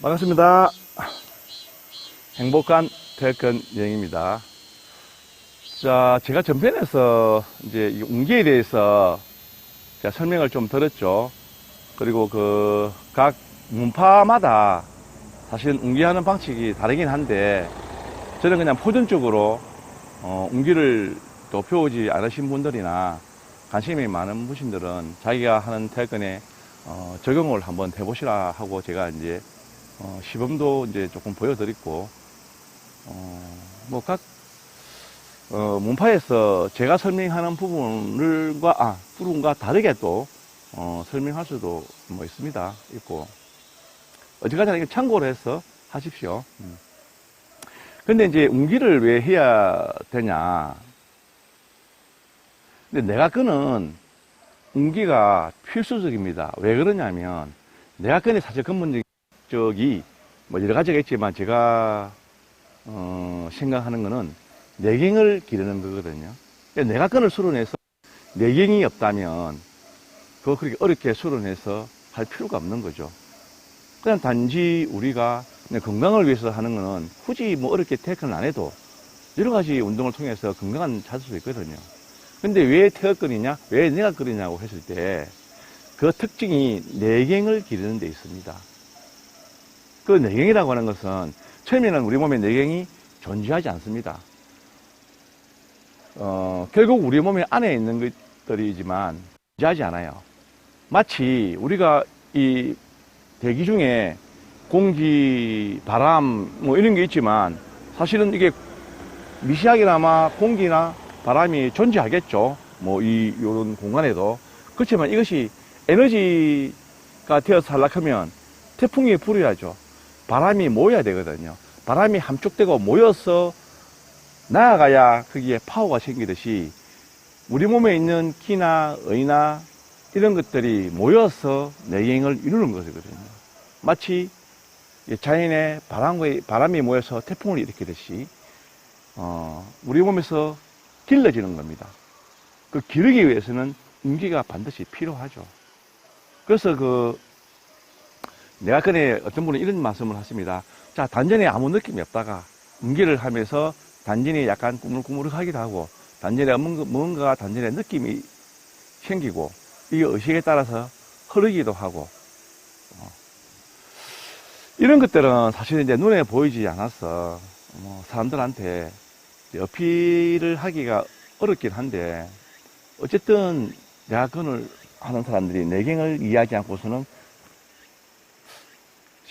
반갑습니다. 행복한 퇴근 여행입니다. 자, 제가 전편에서 이제 이 운기에 대해서 제가 설명을 좀 들었죠. 그리고 그 각 문파마다 사실 운기하는 방식이 다르긴 한데 저는 그냥 포전적으로 어, 운기를 또 배우지 않으신 분들이나 관심이 많은 분들은 자기가 하는 퇴근에 어, 적용을 한번 해보시라 하고 제가 이제 어, 시범도 이제 조금 보여드렸고 어, 뭐 각 어, 문파에서 제가 설명하는 부분을과 아 부분과 다르게 또 어, 설명할 수도 뭐 있습니다 있고 어디까지나 참고를 해서 하십시오. 음. 근데 이제 운기를 왜 해야 되냐? 근데 내가 끄는 운기가 필수적입니다. 왜 그러냐면 내가 끄는 사실 근본적 이 뭐 여러 가지가 있지만 제가 어, 생각하는 거는 내경을 기르는 거거든요. 그러니까 내가 끈을 수련해서 내경이 없다면 그거 그렇게 어렵게 수련해서 할 필요가 없는 거죠. 그냥 단지 우리가 건강을 위해서 하는 거는 굳이 뭐 어렵게 테크는 안 해도 여러 가지 운동을 통해서 건강한 찾을 수 있거든요. 근데 왜 태어끓이냐? 왜 내가 끓이냐고 했을 때 그 특징이 내경을 기르는 데 있습니다. 그 내경이라고 하는 것은 처음에는 우리 몸에 내경이 존재하지 않습니다. 어, 결국 우리 몸에 안에 있는 것들이지만 존재하지 않아요. 마치 우리가 이 대기 중에 공기, 바람, 뭐 이런 게 있지만 사실은 이게 미시하게나마 공기나 바람이 존재하겠죠. 뭐 이, 요런 공간에도. 그렇지만 이것이 에너지가 되어서 하락하면 태풍이 불어야죠. 바람이 모여야 되거든요. 바람이 함축되고 모여서 나아가야 거기에 파워가 생기듯이 우리 몸에 있는 기나 의나 이런 것들이 모여서 내경을 이루는 것이거든요. 마치 자연의 바람과 바람이 모여서 태풍을 일으키듯이 어, 우리 몸에서 길러지는 겁니다. 그 기르기 위해서는 운기가 반드시 필요하죠. 그래서 그 내가 전에 어떤 분은 이런 말씀을 하십니다. 자 단전에 아무 느낌이 없다가 운기를 하면서 단전이 약간 꾸물꾸물하기도 하고 단전에 뭔가, 단전에 느낌이 생기고 이 의식에 따라서 흐르기도 하고 어. 이런 것들은 사실 이제 눈에 보이지 않아서 뭐 사람들한테 어필을 하기가 어렵긴 한데 어쨌든 야근을 하는 사람들이 내경을 이해하지 않고서는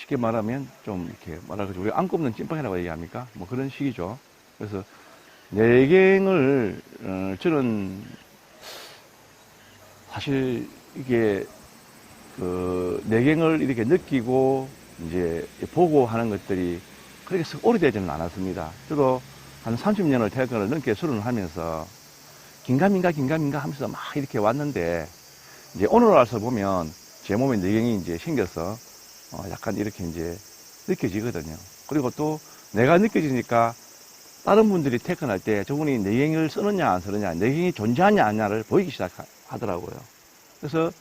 쉽게 말하면 좀 이렇게 말하자면 우리 안 꼽는 찐빵이라고 얘기합니까? 뭐 그런 식이죠. 그래서 내경을 어, 저는 사실 이게 그 내경을 이렇게 느끼고 이제 보고 하는 것들이 그렇게 썩 오래되지는 않았습니다. 저도 한 30년을 퇴근을 넘게 수련을 하면서 긴가민가 긴가민가 하면서 막 이렇게 왔는데 이제 오늘 와서 보면 제 몸에 내경이 이제 생겨서 어 약간 이렇게 이제 느껴지거든요. 그리고 또 내가 느껴지니까 다른 분들이 퇴근할 때 저분이 내경을 쓰느냐 안 쓰느냐 내경이 존재하냐 아냐를 보이기 시작하더라고요. 그래서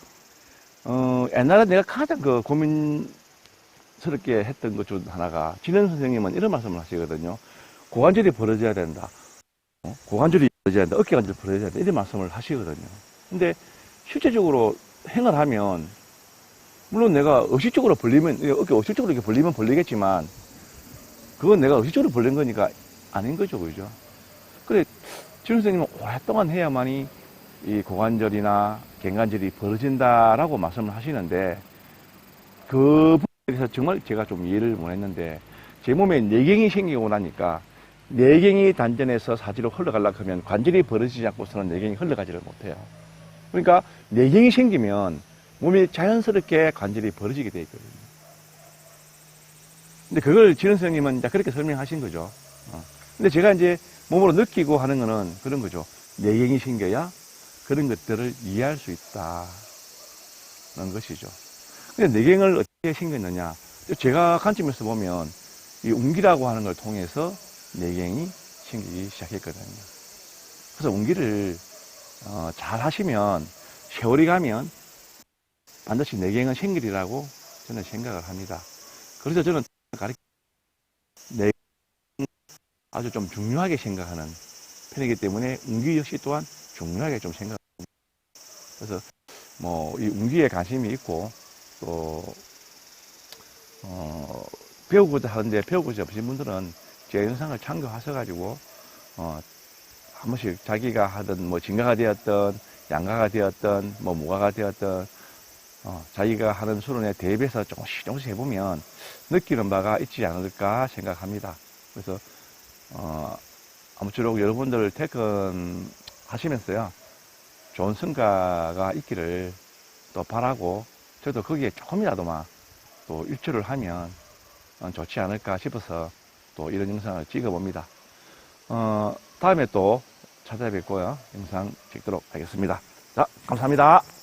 어 옛날에 내가 가장 그 고민스럽게 했던 것 중 하나가 진현 선생님은 이런 말씀을 하시거든요. 고관절이 벌어져야 된다. 어? 고관절이 벌어져야 된다. 어깨 관절이 벌어져야 된다. 이런 말씀을 하시거든요. 근데 실제적으로 행을 하면 물론 내가 의식적으로 벌리면 어깨 의식적으로 이렇게 벌리면 벌리겠지만 그건 내가 의식적으로 벌린 거니까 아닌 거죠, 그죠? 그래 지훈 선생님은 오랫동안 해야만이 이 고관절이나 갱관절이 벌어진다라고 말씀을 하시는데 그 부분에 대해서 정말 제가 좀 이해를 못 했는데 제 몸에 내경이 생기고 나니까 내경이 단전에서 사지로 흘러가려고 하면 관절이 벌어지지 않고서는 내경이 흘러가지를 못해요. 그러니까 내경이 생기면 몸이 자연스럽게 관절이 벌어지게 되어 있거든요. 근데 그걸 지은 선생님은 이제 그렇게 설명하신 거죠. 어. 근데 제가 이제 몸으로 느끼고 하는 거는 그런 거죠. 내경이 생겨야 그런 것들을 이해할 수 있다는 것이죠. 근데 내경을 어떻게 생겼느냐? 제가 관점에서 보면 이 운기라고 하는 걸 통해서 내경이 생기기 시작했거든요. 그래서 운기를 어, 잘 하시면 세월이 가면 반드시 내경은 생기리라고 저는 생각을 합니다. 그래서 저는 가르 내 아주 좀 중요하게 생각하는 편이기 때문에 운기 역시 또한 중요하게 좀 생각합니다. 그래서 뭐 이 운기에 관심이 있고 또 어, 배우고자 하는데 배우고자 없으신 분들은 제 영상을 참고하셔 가지고 어, 한 번씩 자기가 하던 뭐 진가가 되었던 양가가 되었던 뭐 무가가 되었던 어, 자기가 하는 수련에 대비해서 조금씩 조금씩 해보면 느끼는 바가 있지 않을까 생각합니다. 그래서 어, 아무쪼록 여러분들 퇴근 하시면서요 좋은 성과가 있기를 또 바라고 저도 거기에 조금이라도만 또 일조를 하면 어, 좋지 않을까 싶어서 또 이런 영상을 찍어봅니다. 어, 다음에 또 찾아뵙고요. 영상 찍도록 하겠습니다. 자, 감사합니다.